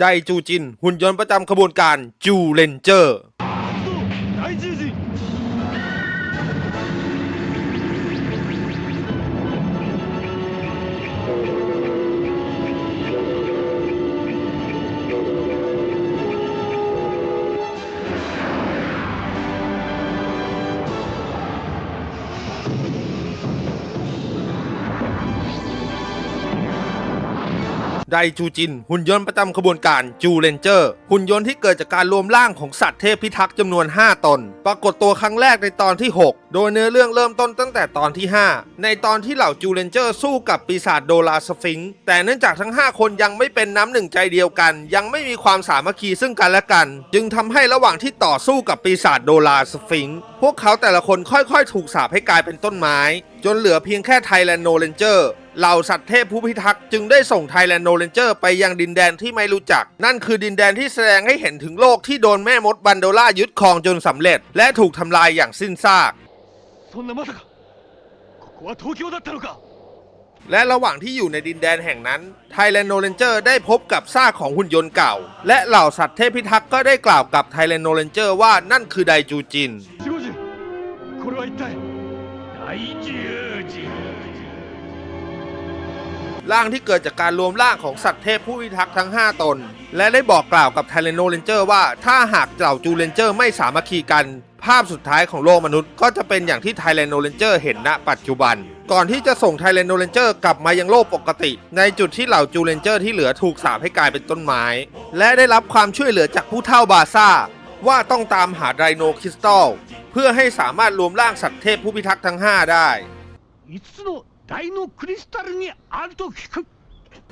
ไดจูจิน หุ่นยนต์ประจำขบวนการจูเลนเจอร์ ไดจูจิน หุ่นยนต์ประจำขบวนการจูเลนเจอร์ หุ่นยนต์ที่เกิดจากการรวมร่างของสัตว์เทพพิทักษ์จำนวน 5 ตน ปรากฏตัวครั้งแรกในตอนที่ 6 โดยเนื้อเรื่องเริ่มต้นตั้งแต่ตอนที่ 5 ในตอนที่เหล่าจูเลนเจอร์สู้กับปีศาจโดราสฟิงค์แต่เนื่องจากทั้ง 5 คนยังไม่เป็นน้ำหนึ่งใจเดียวกัน ยังไม่มีความสามัคคีซึ่งกันและกัน จึงทำให้ระหว่างที่ต่อสู้กับปีศาจโดราสฟิงค์พวกเขาแต่ละคนค่อยๆ ถูกสาปให้กลายเป็นต้นไม้ จนเหลือเพียงแค่ไทแลนโนเลนเจอร์เหล่าสัตว์เทพผู้พิทักษ์จึงได้ส่งไทแลนโนเลนเจอร์ไปยังดินแดนที่ไม่รู้จัก นั่นคือดินแดนที่แสดงให้เห็นถึงโลกที่โดนแม่มดบันโดล่ายึดครองจนสำเร็จ และถูกทำลายอย่างสิ้นซาก そんなまさかここは東京だったのか และระหว่างที่อยู่ในดินแดนแห่งนั้นไทแลนโนเลนเจอร์ได้พบกับซากของหุ่นยนต์เก่า และเหล่าสัตว์เทพพิทักษ์ก็ได้กล่าวกับไทแลนโนเลนเจอร์ว่านั่นคือไดจูจิน 守護神これは一体大十字 ร่างที่เกิดจากการรวมร่างของสัตว์เทพผู้พิทักษ์ทั้ง 5 ตน และได้บอกกล่าวกับไทเลโนเลนเจอร์ว่าถ้าหากเหล่าจูเลนเจอร์ไม่สามัคคีกัน ภาพสุดท้ายของโลกมนุษย์ ก็จะเป็นอย่างที่ไทแลนโนเรนเจอร์เห็นณปัจจุบัน ก่อนที่จะส่งไทแลนโนเรนเจอร์กลับมายังโลกปกติ ในจุดที่เหล่าจูเรนเจอร์ที่เหลือถูกสาปให้กลายเป็นต้นไม้ และได้รับความช่วยเหลือจากผู้เฒ่าบาซ่า ว่าต้องตามหาไดโนคริสตัลเพื่อให้สามารถรวมร่างสัตว์เทพผู้พิทักษ์ทั้ง 5 ได้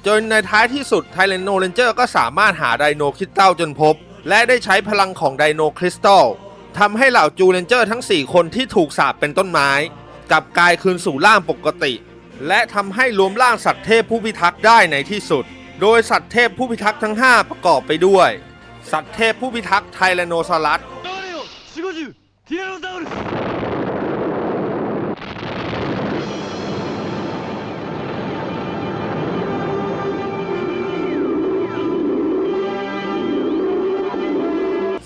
จนในท้ายที่สุดไทแลนโนเรนเจอร์ก็สามารถหาไดโนคริสตัลจนพบ และได้ใช้พลังของไดโนคริสตัล ทำให้เหล่าจูเลนเจอร์ทั้ง 4 คนที่ถูกสาปเป็นต้นไม้ กลับกลายคืนสู่ร่างปกติ และทำให้รวมร่างสัตว์เทพผู้พิทักษ์ได้ในที่สุด โดยสัตว์เทพผู้พิทักษ์ทั้ง 5 ประกอบไปด้วย สัตว์เทพผู้พิทักษ์ไทแรโนซอรัส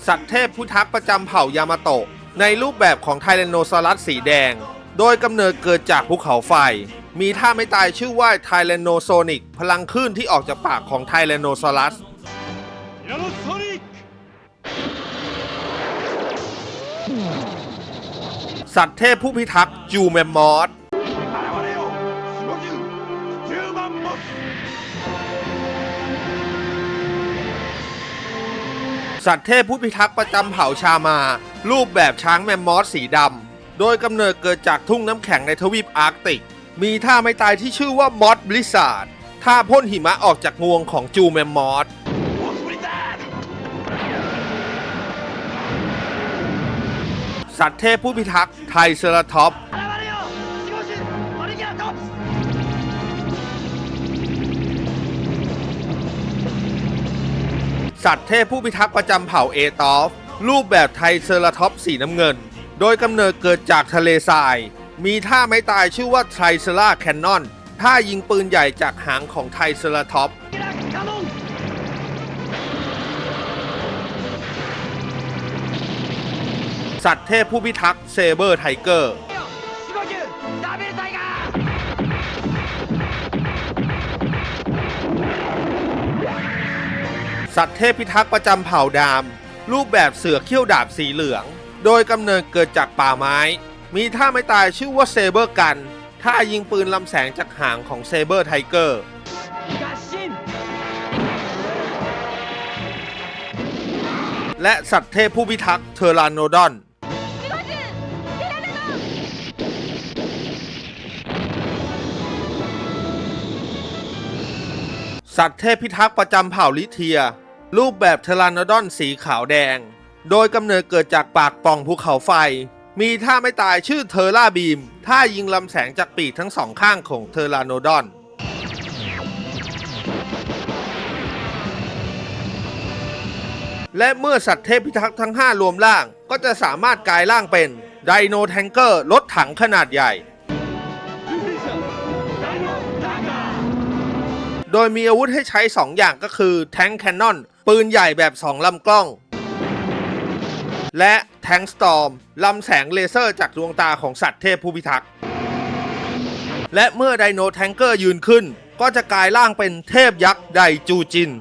สัตว์เทพพุทักษ์ประจำเผ่ายามาโตะ ในรูปแบบของไทแรนโนซอรัสสีแดง โดยกำเนิดเกิดจากภูเขาไฟ มีท่าไม่ตายชื่อว่าไทแรนโนโซนิก พลังคลื่นที่ออกจากปากของไทแรนโนซอรัสสัตว์เทพผู้พิทักษ์จูเมมมอส สัตว์เทพผู้พิทักษ์ประจำเผ่าชามา รูปแบบช้างแมมมอสสีดำ โดยกำเนิดเกิดจากทุ่งน้ำแข็งในทวีปอาร์กติก มีท่าไม่ตายที่ชื่อว่ามอสบริสาร์ดท่าพ่นหิมะออกจากงวงของจูแมมมอสสัตว์เทพผู้พิทักษ์ไทเซราท็อป สัตว์เทพผู้พิทักษ์ประจำเผ่าเอตอฟ รูปแบบไทเซอราท็อปสีน้ำเงิน โดยกำเนิดเกิดจากทะเลทราย มีท่าไม้ตายชื่อว่าไทเซราแคนนอนท่ายิงปืนใหญ่จากหางของไทเซราท็อปสัตว์เทพผู้พิทักษ์เซเบอร์ไทเกอร์ สัตว์เทพพิทักษ์ประจำเผ่าดาม รูปแบบเสือเขี้ยวดาบสีเหลือง โดยกำเนิดเกิดจากป่าไม้ มีท่าไม่ตายชื่อว่าเซเบอร์กันท่ายิงปืนลำแสงจากหางของเซเบอร์ไทเกอร์ และสัตว์เทพผู้พิทักษ์เทอรานโนดอน สัตว์เทพพิทักษ์ประจำเผ่าลิเทีย รูปแบบเทอรานโดอนสีขาวแดง โดยกำเนิดเกิดจากปากป่องภูเขาไฟ มีท่าไม่ตายชื่อเทอร่าบีม ท่ายิงลำแสงจากปีกทั้งสองข้างของเทอรานโนดอน และเมื่อสัตว์เทพพิทักษ์ทั้ง 5 รวมร่าง ก็จะสามารถกลายร่างเป็นไดโนแทงเกอร์รถถังขนาดใหญ่ ดดยมีอาวุธให้ใช้ 2 อย่างก็คือแทงแคนนอนปืนใหญ่แบบ 2 ลำกล้อง และแทงสตอมลำแสงเลเซอร์จากดวงตาของสัตว์เทพผู้พิทักษ์และเมื่อไดโนแทงเกอร์ยืนขึ้น ก็จะกลายร่างเป็นเทพยักษ์ไดจูจิน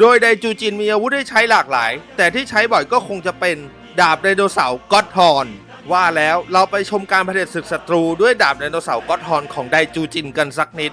โดยไดจูจินมีอาวุธให้ใช้หลากหลาย แต่ที่ใช้บ่อยก็คงจะเป็นดาบไดโนเสาร์ก็อดฮอน ว่าแล้วเราไปชมการเผด็จศึกศัตรูด้วยดาบไดโนเสาร์ก็อดฮอนของไดจูจินกันสักนิด